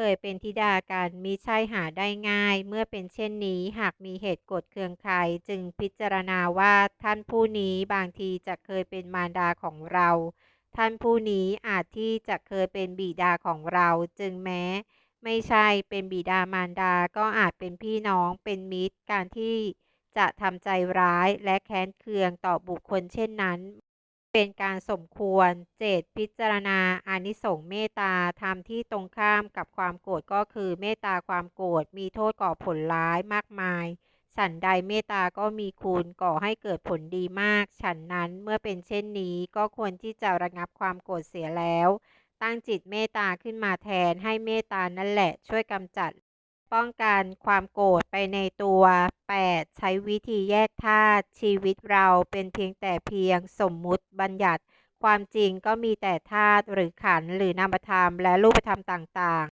เคยเป็นธิดากันมิใช่หาได้ง่าย เมื่อเป็นเช่นนี้หากมีเหตุกรธเคืองใคร จึงพิจารณาว่าท่านผู้นี้บางทีจะเคยเป็นมารดาของเรา ท่านผู้นี้อาจที่จะเคยเป็นบิดาของเราจึงแม้ ไม่ใช่เป็นบิดามารดาก็อาจเป็นพี่น้องเป็นมิตรการที่จะทำใจร้ายและแค้นเคืองต่อบุคคลเช่นนั้น เป็นการสมควร 7. พิจารณาอานิสงส์เมตตาธรรมที่ตรงข้ามกับความโกรธก็คือเมตตาความโกรธมีโทษก่อผลร้ายมากมาย ฉันใดเมตตาก็มีคุณก่อให้เกิดผลดีมาก ฉันนั้นเมื่อเป็นเช่นนี้ก็ควรที่จะระงับความโกรธเสียแล้ว ตั้งจิตเมตตาขึ้นมาแทนให้เมตตานั่นแหละช่วยกำจัด ป้องกันความโกรธไปในตัว ช้วิธีแยกธาตุชีวิตเราเป็นเพียงแต่เพียงสมมุติบัญญัติ ความจริงก็มีแต่ธาตุหรือขันธ์หรือนามธรรมและรูปธรรมต่าง